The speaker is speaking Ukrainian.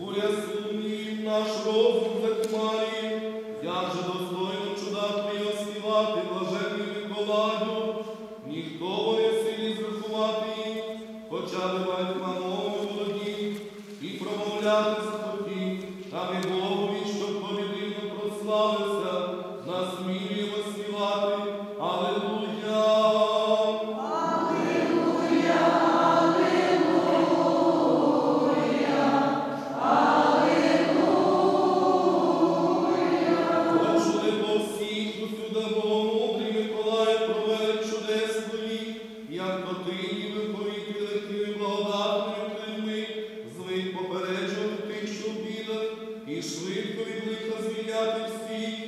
Уясуні наш розум затьмарі, як же достойно чуда Твоє співати, блаженний Миколаю, ніхто воє силі зрахувати, хоча б мать молоді, і промовляти споті, та ми Богові, щоб повідомно прославився. На смілі. і швидко відникла звіляти всі.